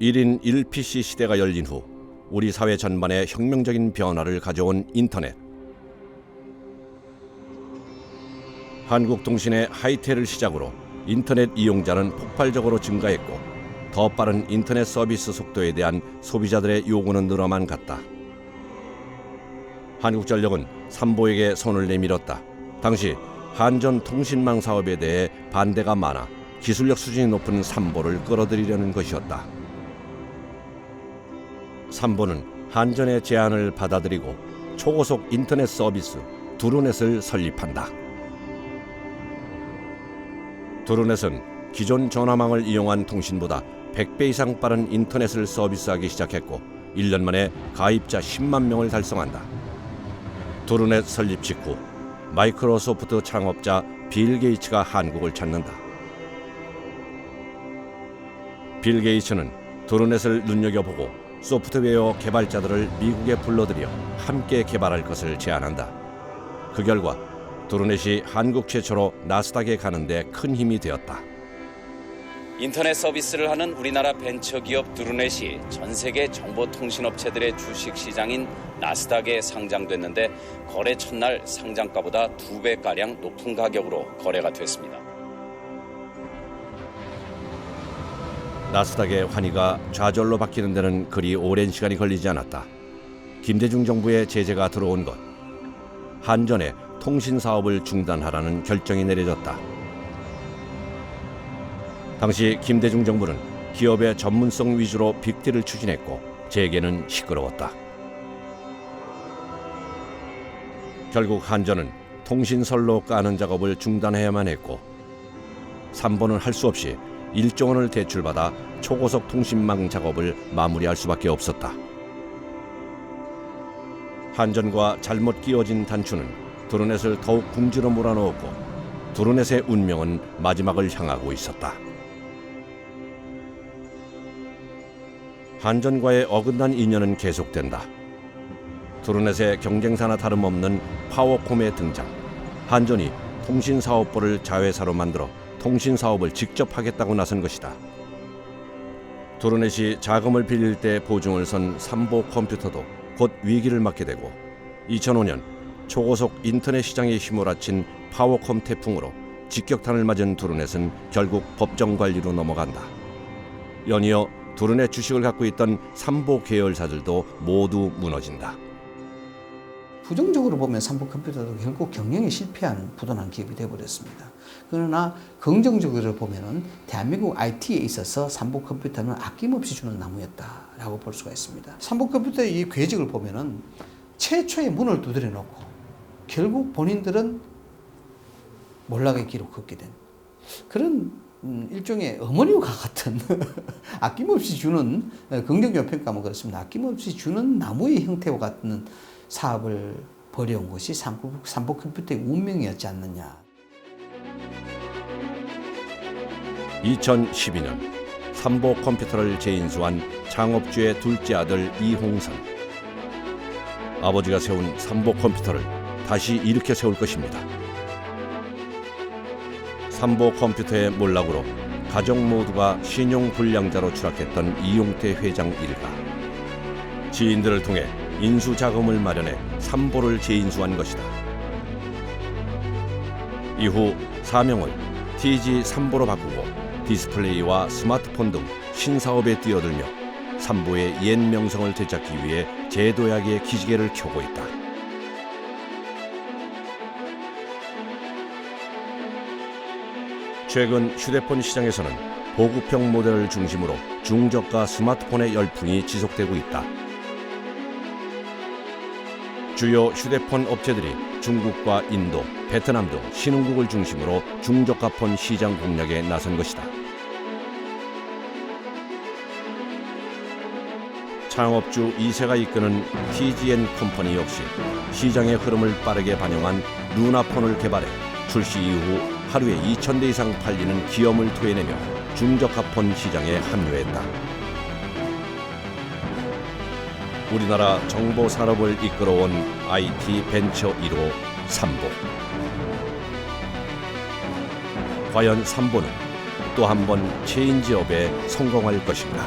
1인 1PC 시대가 열린 후 우리 사회 전반에 혁명적인 변화를 가져온 인터넷. 한국통신의 하이텔을 시작으로 인터넷 이용자는 폭발적으로 증가했고 더 빠른 인터넷 서비스 속도에 대한 소비자들의 요구는 늘어만 갔다. 한국전력은 삼보에게 손을 내밀었다. 당시 한전 통신망 사업에 대해 반대가 많아 기술력 수준이 높은 삼보를 끌어들이려는 것이었다. 삼보는 한전의 제안을 받아들이고 초고속 인터넷 서비스 두루넷을 설립한다. 두루넷은 기존 전화망을 이용한 통신보다 100배 이상 빠른 인터넷을 서비스하기 시작했고 1년 만에 가입자 10만 명을 달성한다. 두루넷 설립 직후 마이크로소프트 창업자 빌 게이츠가 한국을 찾는다. 빌 게이츠는 두루넷을 눈여겨보고 소프트웨어 개발자들을 미국에 불러들여 함께 개발할 것을 제안한다. 그 결과 두루넷이 한국 최초로 나스닥에 가는데 큰 힘이 되었다. 인터넷 서비스를 하는 우리나라 벤처기업 드루넷이 전 세계 정보통신업체들의 주식 시장인 나스닥에 상장됐는데 거래 첫날 상장가보다 두 배가량 높은 가격으로 거래가 됐습니다. 나스닥의 환희가 좌절로 바뀌는 데는 그리 오랜 시간이 걸리지 않았다. 김대중 정부의 제재가 들어온 것, 한전의 통신 사업을 중단하라는 결정이 내려졌다. 당시 김대중 정부는 기업의 전문성 위주로 빅딜을 추진했고 재계는 시끄러웠다. 결국 한전은 통신선로 까는 작업을 중단해야만 했고 삼보는 할수 없이 1조 원을 대출받아 초고속 통신망 작업을 마무리할 수밖에 없었다. 한전과 잘못 끼워진 단추는 드루넷을 더욱 궁지로 몰아넣었고 드루넷의 운명은 마지막을 향하고 있었다. 한전과의 어긋난 인연은 계속된다. 드루넷의 경쟁사나 다름없는 파워콤의 등장. 한전이 통신사업부를 자회사로 만들어 통신 사업을 직접 하겠다고 나선 것이다. 드루넷이 자금을 빌릴 때 보증을 선 삼보 컴퓨터도 곧 위기를 맞게 되고 2005년 초고속 인터넷 시장에 휘몰아친 파워콤 태풍으로 직격탄을 맞은 드루넷은 결국 법정 관리로 넘어간다. 연이어 드루넷 주식을 갖고 있던 삼보 계열사들도 모두 무너진다. 부정적으로 보면 삼보 컴퓨터도 결국 경영에 실패한 부도난 기업이 되어버렸습니다. 그러나 긍정적으로 보면은 대한민국 IT에 있어서 삼보 컴퓨터는 아낌없이 주는 나무였다라고 볼 수가 있습니다. 삼보 컴퓨터의 이 궤적을 보면은 최초의 문을 두드려 놓고 결국 본인들은 몰락의 길을 걷게 된 그런 음, 일종의 어머니와 같은 아낌없이 주는 어, 긍정적 평가하면 그렇습니다. 아낌없이 주는 나무의 형태와 같은 사업을 벌여온 것이 삼보, 삼보 컴퓨터의 운명이었지 않느냐. 2012년 삼보 컴퓨터를 재인수한 창업주의 둘째 아들 이홍선. 아버지가 세운 삼보 컴퓨터를 다시 일으켜 세울 것입니다. 삼보 컴퓨터의 몰락으로 가족 모두가 신용 불량자로 추락했던 이용태 회장 일가. 지인들을 통해 인수 자금을 마련해 삼보를 재인수한 것이다. 이후 사명을 TG 삼보로 바꾸고 디스플레이와 스마트폰 등 신사업에 뛰어들며 삼보의 옛 명성을 되찾기 위해 제도약의 기지개를 켜고 있다. 최근 휴대폰 시장에서는 보급형 모델을 중심으로 중저가 스마트폰의 열풍이 지속되고 있다. 주요 휴대폰 업체들이 중국과 인도, 베트남 등 신흥국을 중심으로 중저가폰 시장 공략에 나선 것이다. 창업주 이세가 이끄는 TGN 컴퍼니 역시 시장의 흐름을 빠르게 반영한 루나폰을 개발해 출시 이후 하루에 2천 대 이상 팔리는 기염을 토해내며 중저가폰 시장에 합류했다. 우리나라 정보 산업을 이끌어온 IT 벤처 1호 삼보. 과연 삼보는 또 한 번 체인지업에 성공할 것인가?